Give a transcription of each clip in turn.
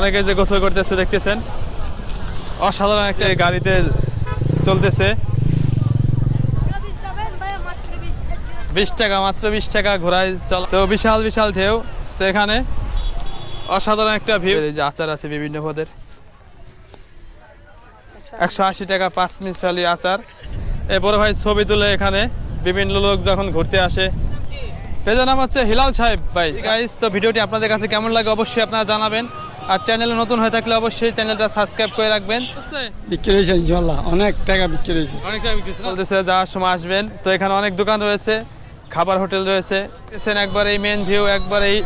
অনেকে যে গোসল করতেছে দেখতেছেন। অসাধারণ একটা গাড়িতে চলতেছে। বিশ টাকা, মাত্র বিশ টাকা ঘোরায় চল। তো বিশাল বিশাল ঢেউ। তো এখানে অসাধারণ একটা ভিউ। যে আচার আছে বিভিন্ন পদের। একশো আশি টাকা পাঁচ মিশালি আচার। এ বড় ভাই ছবি তুলে এখানে বিভিন্ন লোক যখন ঘুরতে আসে। পেজের নাম হচ্ছে হিলাল সাহেব। ভাই তো ভিডিওটি আপনাদের কাছে কেমন লাগে অবশ্যই আপনারা জানাবেন। আর চ্যানেলে নতুন হয়ে থাকলে অবশ্যই চ্যানেলটা সাবস্ক্রাইব করে রাখবেন। বিক্রি হয়েছে ইনশাল্লাহ। অনেক টাকা বিক্রি হয়েছে। অনেকটা বলতেছে যাওয়ার সময় আসবেন। তো এখানে অনেক দোকান রয়েছে খাবার হোটেল রয়েছে। দেখছেন একবার এই মেন ভিউ একবার এই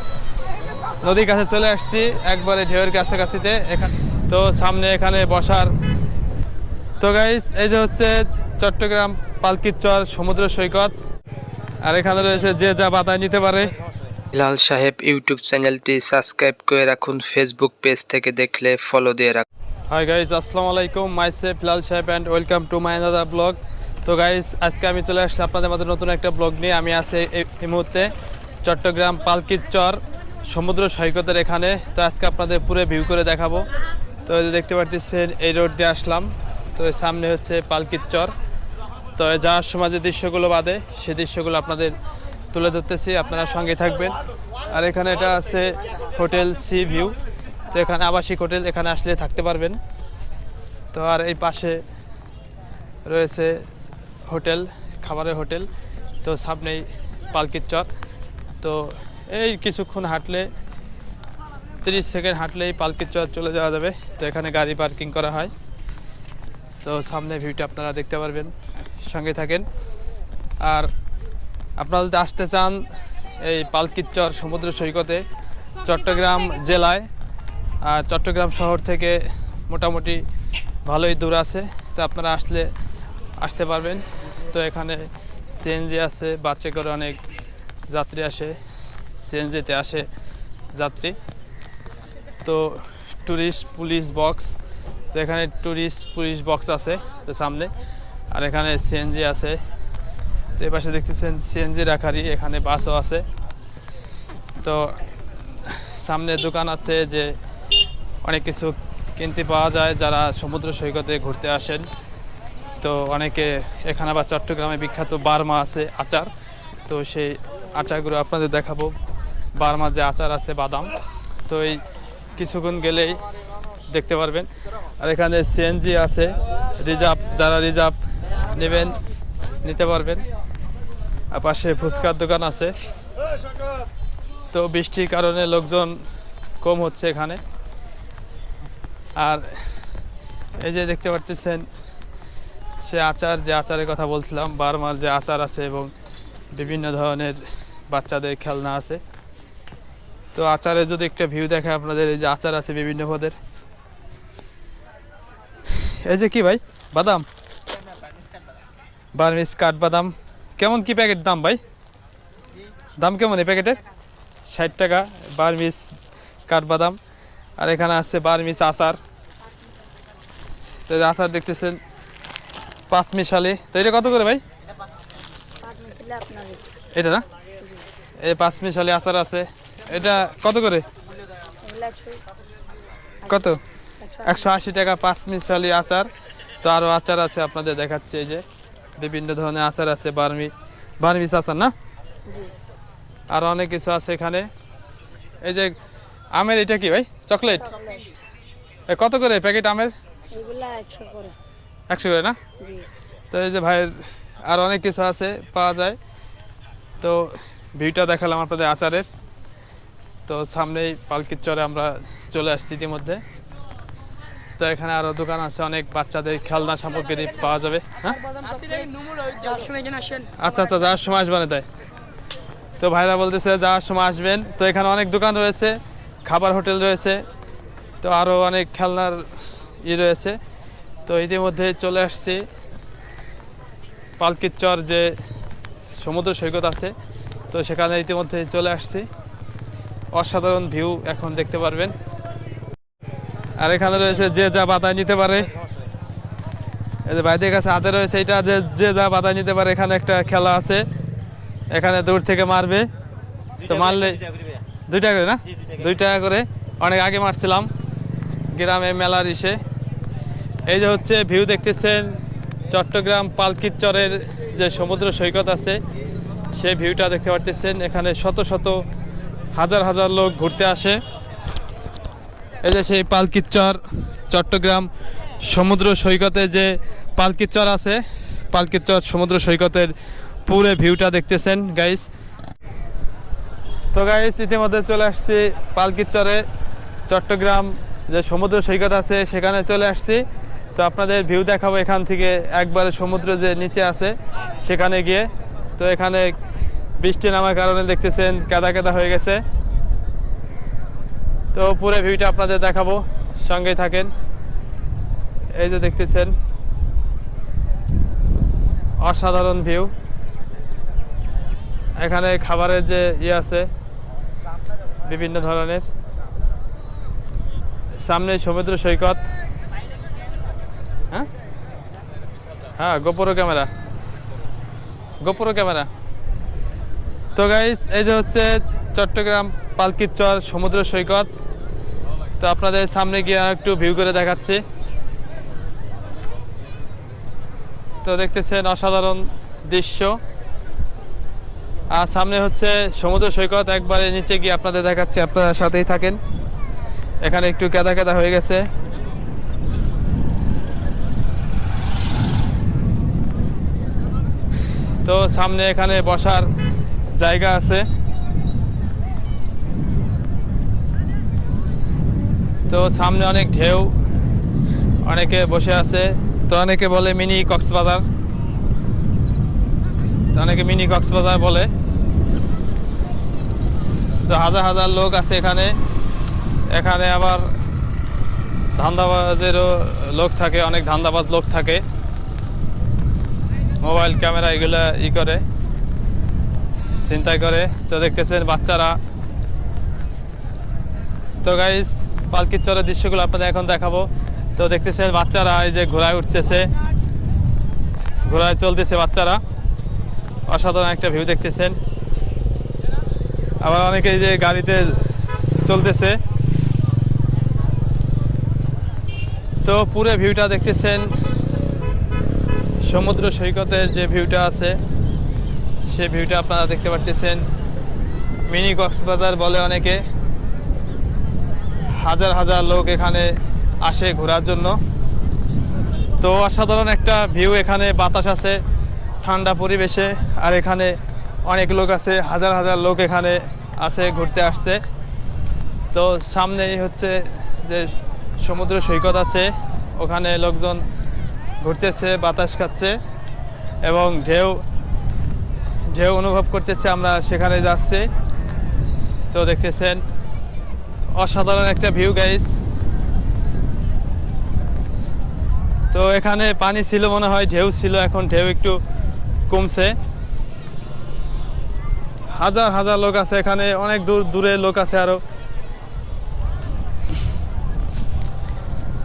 নদীর কাছে চলে আসছি একবার একবারে ঢেউয়ের কাছাকাছিতে। এখানে তো সামনে এখানে বসার তো গাইস এই যে হচ্ছে চট্টগ্রাম পালকির চর সমুদ্র সৈকত। আর এখানে রয়েছে যে যা বাতায় নিতে পারে। লাল সাহেব ইউটিউব চ্যানেলটি সাবস্ক্রাইব করে রাখুন ফেসবুক পেজ থেকে দেখলে ফলো দিয়ে রাখুন। হাই গাইজ আসসালামু আলাইকুম। মাই সেফ লাল সাহেব and welcome to my another blog তো গাইজ আজকে আমি চলে আসছি আপনাদের মধ্যে নতুন একটা ব্লগ নিয়ে। আমি আছি এই- মুহূর্তে চট্টগ্রাম পালকির চর সমুদ্র সৈকতের এখানে। তো আজকে আপনাদের পুরো ভিউ করে দেখাবো। তো দেখতে পাচ্ছেন এই রোড দিয়ে আসলাম। তো সামনে হচ্ছে পালকির চর তো যাওয়ার সময় যে দৃশ্যগুলো বাদে সেই দৃশ্যগুলো আপনাদের তুলে ধরতেছি, আপনারা সঙ্গে থাকবেন। আর এখানে এটা আছে হোটেল সি ভিউ। তো এখানে আবাসিক হোটেল, এখানে আসলে থাকতে পারবেন। তো আর এই পাশে রয়েছে হোটেল, খাবারের হোটেল। তো সামনেই পালকির চর তো এই কিছুক্ষণ হাঁটলে, তিরিশ সেকেন্ড হাঁটলেই পালকির চর চলে যাওয়া যাবে। তো এখানে গাড়ি পার্কিং করা হয়। তো সামনে ভিউটা আপনারা দেখতে পারবেন। সঙ্গে থাকেন। আর আপনারা যদি আসতে চান এই পালকির চর সমুদ্র সৈকতে, চট্টগ্রাম জেলায়, আর চট্টগ্রাম শহর থেকে মোটামুটি ভালোই দূর আছে, তো আপনারা আসলে আসতে পারবেন। তো এখানে সিএনজি আছে বাচ্চা করে অনেক যাত্রী আসে সিএনজিতে আসে যাত্রী। তো ট্যুরিস্ট পুলিশ বক্স, তো এখানে ট্যুরিস্ট পুলিশ বক্স আছে, তো সামনে। আর এখানে সিএনজি আছে তো এই পাশে দেখতেছেন সিএনজি রাখারই এখানে বাসও আছে। তো সামনে দোকান আছে যে অনেক কিছু কিনতে পাওয়া যায় যারা সমুদ্র সৈকতে ঘুরতে আসেন। তো অনেকে এখানে আবার চট্টগ্রামে বিখ্যাত বার্মা আছে আচার। তো সেই আচারগুলো আপনাদের দেখাবো। বার্মা যে আচার আছে বাদাম। তো এই কিছুক্ষণ গেলেই দেখতে পারবেন। আর এখানে সিএনজি আছে। রিজার্ভ, যারা রিজার্ভ নেবেন, নিতে পারবেন। পাশে ফুচকার দোকান আছে। তো বৃষ্টির কারণে লোকজন কম হচ্ছে এখানে। আর এই যে দেখতে পাচ্ছেন সে আচার, যে আচারের কথা বলছিলাম, বারমার যে আচার আছে এবং বিভিন্ন ধরনের বাচ্চাদের খেলনা আছে। তো আচারে যদি একটা ভিউ দেখে আপনাদের, এই যে আচার আছে বিভিন্ন পদের। এই যে কি ভাই? বাদাম? বার্মিস কাঠবাদাম কেমন কি প্যাকেট দাম ভাই? দাম কেমন এই প্যাকেটের ষাট টাকা বার্মিস কাঠবাদাম, আর এখানে আছে বার্মিস আচার। তো আচার দেখতেছেন, পাঁচ মিশালি। তো এটা কত করে ভাই? এটা না? এই পাঁচ মিশালি আচার আছে। এটা কত করে? কত? একশো আশি টাকা পাঁচ মিশালি আচার। তো আরও আচার আছে আপনাদের দেখাচ্ছি এই যে। বিভিন্ন ধরনের আচার আছে বার্মি বার্মিস আচার না? আর অনেক কিছু আছে এখানে। এই যে আমের এটা কি ভাই? চকলেট? কত করে প্যাকেট আমের? একশো করে। না? তো এই যে ভাইয়ের আর অনেক কিছু আছে পাওয়া যায়। তো ভিউটা দেখালাম আপনাদের আচারের। তো সামনেই পালকির চরে আমরা চলে আসছি ইতিমধ্যে। তো এখানে আরও দোকান আছে অনেক বাচ্চাদের খেলনা সামগ্রী পাওয়া যাবে হ্যাঁ? আচ্ছা আচ্ছা যাওয়ার সময় আসবেন তাই? তো ভাইরা বলতেছে যাওয়ার সময় আসবেন। তো এখানে অনেক দোকান রয়েছে খাবার হোটেল রয়েছে তো আরও অনেক খেলনার ই রয়েছে। তো ইতিমধ্যে চলে আসছি। পালকির চর যে সমুদ্র সৈকত আছে তো সেখানে ইতিমধ্যে চলে আসছি। অসাধারণ ভিউ এখন দেখতে পারবেন। আর এখানে রয়েছে যে যা বাতায় নিতে পারে। এই যে ভাইদের কাছে হাতে রয়েছে এটা যে যে যা বাধা নিতে পারে এখানে একটা খেলা আছে। এখানে দূর থেকে মারবে। তো মারলে দুই টাকা করে না? দুই টাকা করে। অনেক আগে মারছিলাম গ্রামে মেলার ইসে। এই যে হচ্ছে ভিউ দেখতেছেন চট্টগ্রাম পালকির চরের যে সমুদ্র সৈকত আছে সেই ভিউটা দেখতে পারতেছেন। এখানে শত শত হাজার হাজার লোক ঘুরতে আসে। এই যে সেই পালকির চর, চট্টগ্রাম সমুদ্র সৈকতে যে পালকির চর আছে, পালকির চর সমুদ্র সৈকতের পুরো ভিউটা দেখতেছেন গাইস তো গাইস ইতিমধ্যে চলে আসছি পালকির চরে, চট্টগ্রাম যে সমুদ্র সৈকত আছে, সেখানে চলে আসছি। তো আপনাদের ভিউ দেখাবো এখান থেকে, একবারে সমুদ্র যে নিচে আছে, সেখানে গিয়ে। তো এখানে বৃষ্টি নামার কারণে দেখতেছেন, কাদা কাদা হয়ে গেছে। তো পুরো ভিউটা আপনাদের দেখাবো সঙ্গে থাকেন। এই যে দেখতেছেন, অসাধারণ ভিউ এখানে খাবারের যে ইয়ে আছে, বিভিন্ন ধরনের। সামনে সমুদ্র সৈকত। হ্যাঁ? হ্যাঁ গোপরো ক্যামেরা। GoPro camera. তো গাইস এই যে হচ্ছে চট্টগ্রাম পালকির চর সমুদ্র সৈকত। তো আপনাদের সামনে গিয়ে একটু ভিউ করে দেখাচ্ছি। তো দেখতেছেন অসাধারণ দৃশ্য। আর সামনে হচ্ছে সমুদ্র সৈকত, একবারে নিচে গিয়ে আপনাদের দেখাচ্ছি, আপনারা সাথেই থাকেন। এখানে একটু কেদা কেদা হয়ে গেছে। তো সামনে এখানে বসার জায়গা আছে। তো সামনে অনেক ঢেউ, অনেকে বসে আছে, তো অনেকে বলে মিনি কক্সবাজার। তো অনেকে মিনি কক্সবাজার বলে। তো হাজার হাজার লোক আছে এখানে। এখানে আবার ধান্দাবাজেরও লোক থাকে, অনেক ধান্দাবাজ লোক থাকে। মোবাইল, ক্যামেরা এগুলো ই করে চিন্তাই করে। তো দেখতেছেন বাচ্চারা। তো গাইস পালকির চরের দৃশ্যগুলো আপনাদের এখন দেখাবো। তো দেখতেছেন বাচ্চারা এই যে ঘোড়ায় উঠতেছে। ঘোড়ায় চলতেছে বাচ্চারা। অসাধারণ একটা ভিউ দেখতেছেন। আবার অনেকে যে গাড়িতে চলতেছে। তো পুরো ভিউটা দেখতেছেন। সমুদ্র সৈকতের যে ভিউটা আছে, সে ভিউটা আপনারা দেখতে পারতেছেন। মিনি কক্সবাজার বলে অনেকে। হাজার হাজার লোক এখানে আসে ঘোরার জন্য। তো অসাধারণ একটা ভিউ এখানে, বাতাস আছে, ঠান্ডা পরিবেশে, আর এখানে অনেক লোক আছে, হাজার হাজার লোক এখানে আছে, ঘুরতে আসছে। তো সামনেই হচ্ছে যে সমুদ্র সৈকত আছে, ওখানে লোকজন ঘুরতেছে, বাতাস খাচ্ছে এবং ঢেউ ঢেউ অনুভব করতেছে আমরা, সেখানে যাচ্ছি। তো দেখতেছেন অসাধারণ একটা ভিউ গাইস তো এখানে পানি ছিল মনে হয়, ঢেউ ছিল, এখন ঢেউ একটু কমছে। হাজার হাজার লোক আছে এখানে, অনেক দূর দূরে লোক আছে আরও।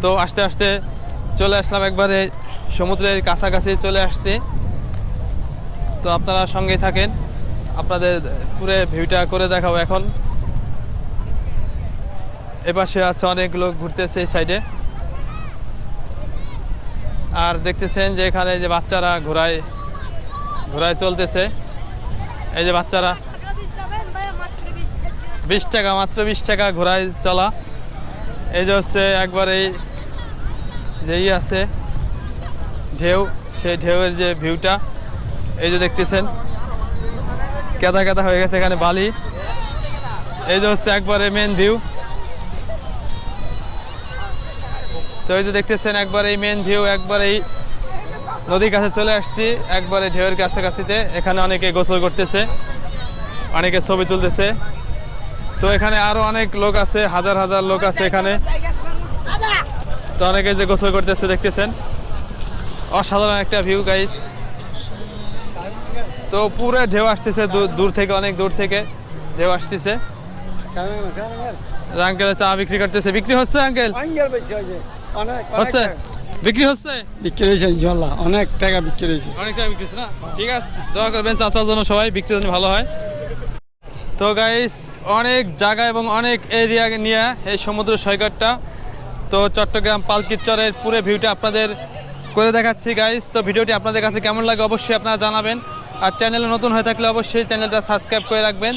তো আস্তে আস্তে চলে আসলাম একবারে সমুদ্রের কাছাকাছি চলে আসছি। তো আপনারা সঙ্গেই থাকেন, আপনাদের পুরো ভিউটা করে দেখাবো এখন। এপাশে আছে অনেক লোক ঘুরতেছে এই সাইডে আর দেখতেছেন যে এখানে যে বাচ্চারা ঘোড়ায় ঘোড়ায় চলতেছে। এই যে বাচ্চারা, বিশ টাকা, মাত্র বিশ টাকা ঘোড়ায় চলা। এই যে হচ্ছে একবারেই যে ই আছে, ঢেউ, সেই ঢেউয়ের যে ভিউটা, এই যে দেখতেছেন। কেদা কেদা হয়ে গেছে এখানে বালি। এই যে হচ্ছে একবারে মেন ভিউ তো এই যে দেখতেছেন একবার এই মেন ভিউ একবার এই নদীর কাছে চলে আসছি একবারে ঢেউয়ের কাছাকাছিতে। এখানে অনেকে গোসল করতেছে অনেকে ছবি তুলতেছে। তো এখানে আরও অনেক লোক আছে হাজার হাজার লোক আছে এখানে। তো অনেকে যে গোসল করতেছে দেখতেছেন। অসাধারণ একটা ভিউ গাইস তো পুরো ঢেউ আসতেছে দূর- দূর থেকে অনেক দূর থেকে ঢেউ আসতেছে। আঙ্কেল চা বিক্রি করতেছে। বিক্রি হচ্ছে আঙ্কেল? হচ্ছে? বিক্রি হচ্ছে? বিক্রি হয়েছে ইনশাল্লাহ অনেক টাকা বিক্রি হয়েছে। অনেক টাকা বিক্রি না? ঠিক আছে দোয়া করবেন চাচার জন্য সবাই বিক্রি যেন ভালো হয়। তো গাইস অনেক জায়গা এবং অনেক এরিয়া নিয়ে এই সমুদ্র সৈকতটা। তো চট্টগ্রাম পালকির চরের পুরো ভিউটা আপনাদের করে দেখাচ্ছি গাইস তো ভিডিওটি আপনাদের কাছে কেমন লাগে অবশ্যই আপনারা জানাবেন। আর চ্যানেলে নতুন হয়ে থাকলে অবশ্যই চ্যানেলটা সাবস্ক্রাইব করে রাখবেন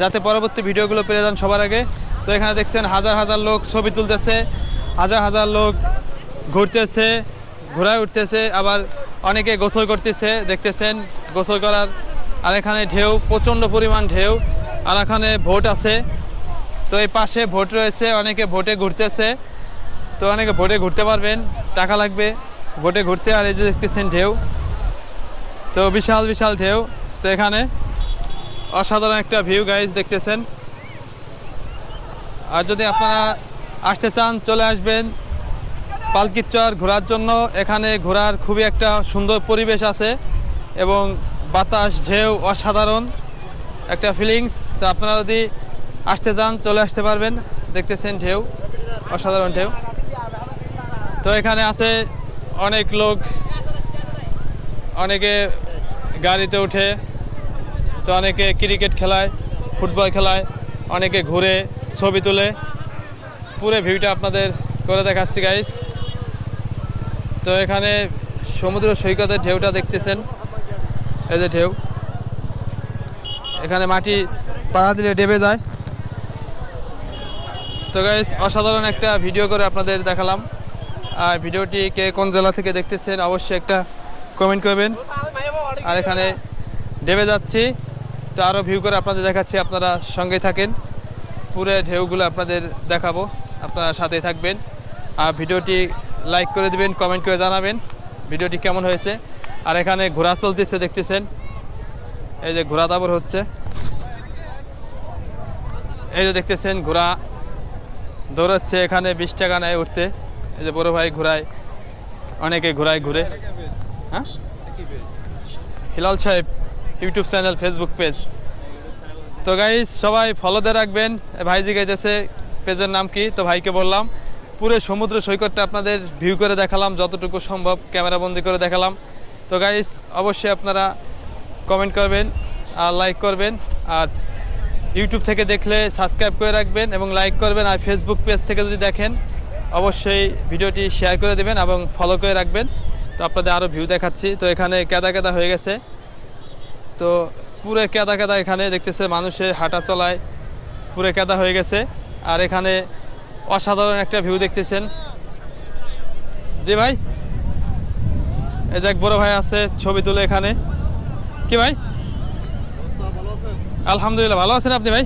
যাতে পরবর্তী ভিডিওগুলো পেয়ে যান সবার আগে। তো এখানে দেখছেন হাজার হাজার লোক ছবি তুলতেছে। হাজার হাজার লোক ঘুরতেছে, ঘোরায় উঠতেছে, আবার অনেকে গোসল করতেছে, দেখতেছেন গোসল করার, আর এখানে ঢেউ, প্রচণ্ড পরিমাণ ঢেউ, আর এখানে ভোট আছে। তো এই পাশে ভোট রয়েছে, অনেকে ভোটে ঘুরতেছে। তো অনেকে ভোটে ঘুরতে পারবেন, টাকা লাগবে, ভোটে ঘুরতে, আর এই যে দেখতেছেন ঢেউ। তো বিশাল বিশাল ঢেউ। তো এখানে অসাধারণ একটা ভিউ গাইজ দেখতেছেন। আর যদি আপনারা আসতে চান, চলে আসবেন পালকির ঘোরার জন্য। এখানে ঘোরার খুবই একটা সুন্দর পরিবেশ আছে এবং বাতাস, ঢেউ অসাধারণ। একটা ফিলিংস তা আপনারা যদি আসতে চান, চলে আসতে পারবেন। দেখতেছেন ঢেউ, অসাধারণ ঢেউ। তো এখানে আছে অনেক লোক। অনেকে গাড়িতে উঠে, তো অনেকে ক্রিকেট খেলায় ফুটবল খেলায়, অনেকে ঘুরে ছবি তুলে। পুরো ভিউটা আপনাদের করে দেখাচ্ছি গাইস তো এখানে সমুদ্র সৈকতের ঢেউটা দেখতেছেন। এই যে ঢেউ। এখানে মাটি পাড়া দিলে ডেবে যায়। তো গাইস অসাধারণ একটা ভিডিও করে আপনাদের দেখালাম। আর ভিডিওটি কে কোন জেলা থেকে দেখতেছেন অবশ্যই একটা কমেন্ট করবেন। আর এখানে ডেবে যাচ্ছি। তো আরও ভিউ করে আপনাদের দেখাচ্ছি, আপনারা সঙ্গে থাকেন। পুরো ঢেউগুলো আপনাদের দেখাবো। আপনারা সাথে থাকবেন। আর ভিডিওটি লাইক করে দিবেন কমেন্ট করে জানাবেন, ভিডিওটি কেমন হয়েছে। আর এখানে ঘোরা চলতেছে, দেখতেছেন? এই যে ঘোরা দাবর হচ্ছে। এই যে দেখতেছেন ঘোরা দৌড়াচ্ছে এখানে বিশ টাকা নেয় উঠতে। এই যে বড় ভাই ঘোরায় অনেকে ঘোরায় ঘুরে। হ্যাঁ? Hilal Saheb, YouTube channel Facebook page তো গাইজ সবাই ফলো দিয়ে রাখবেন। এ ভাই জিজ্ঞাসা পেজের নাম কি? তো ভাইকে বললাম, পুরো সমুদ্র সৈকতটা আপনাদের ভিউ করে দেখালাম, যতটুকু সম্ভব ক্যামেরা বন্দি করে দেখালাম। তো গাইজ অবশ্যই আপনারা কমেন্ট করবেন, আর লাইক করবেন, আর ইউটিউব থেকে দেখলে সাবস্ক্রাইব করে রাখবেন এবং লাইক করবেন, আর ফেসবুক পেজ থেকে যদি দেখেন, অবশ্যই ভিডিওটি শেয়ার করে দেবেন এবং ফলো করে রাখবেন। তো আপনাদের আরও ভিউ দেখাচ্ছি। তো এখানে কেদা কেদা হয়ে গেছে। তো পুরো কেদা কেদা এখানে দেখতেছে মানুষের হাঁটা চলায় পুরো কেদা হয়ে গেছে। আর এখানে অসাধারণ একটা ভিউ দেখতেছেন। জি ভাই, এই দেখ বড় ভাই আছে, ছবি তুলে এখানে। কি ভাই? আলহামদুলিল্লাহ, ভালো আছেন আপনি ভাই?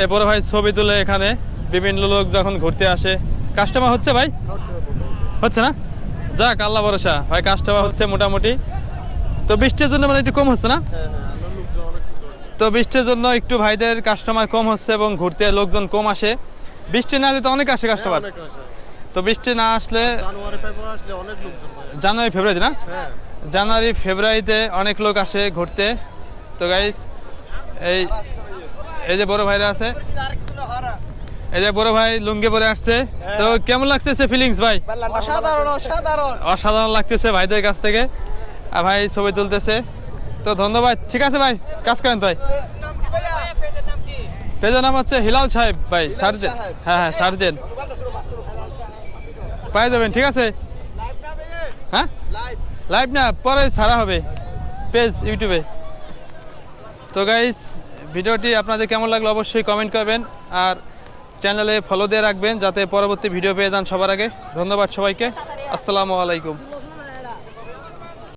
এই বড় ভাই ছবি তুলে এখানে, বিভিন্ন লোক যখন ঘুরতে আসে কাস্টমার হচ্ছে ভাই? হচ্ছে না? যাক, আল্লাহ ভরসা। ভাই কাস্টমার হচ্ছে মোটামুটি। তো বৃষ্টির জন্য মানে একটু কম হচ্ছে না? তো বৃষ্টির জন্য একটু ভাইদের কাস্টমার কম হচ্ছে এবং ঘুরতে লোকজন কম আসে। বৃষ্টি না হলে তো অনেক আসে কাস্টমার তো বৃষ্টি না আসলে জানুয়ারি ফেব্রুয়ারি আসলে অনেক লোকজন হয় জানুয়ারি ফেব্রুয়ারি না? হ্যাঁ। জানুয়ারি ফেব্রুয়ারিতে অনেক লোক আসে ঘুরতে। তো গাইস এই এই যে বড় ভাইরা আছে। এই যে বড় ভাই লুঙ্গি পরে আসছে। তো কেমন লাগতেছে ফিলিংস ভাই? অসাধারণ অসাধারণ। অসাধারণ লাগতেছে ভাইদের কাছ থেকে। আর ভাই ছবি তুলতেছে। তো ধন্যবাদ। ঠিক আছে ভাই, কাজ করেন ভাই পেজের নাম হচ্ছে হিলাল সাহেব ভাই, সার্জেন। হ্যাঁ হ্যাঁ সার্জেন। পাই যাবেন, ঠিক আছে? হ্যাঁ? লাইভ না, পরে ছাড়া হবে পেজ, ইউটিউবে। তো গাইস ভিডিওটি আপনাদের কেমন লাগল অবশ্যই কমেন্ট করবেন আর চ্যানেলে ফলো দিয়ে রাখবেন যাতে পরবর্তী ভিডিও পেয়ে যান সবার আগে। ধন্যবাদ সবাইকে। আসসালামু আলাইকুম।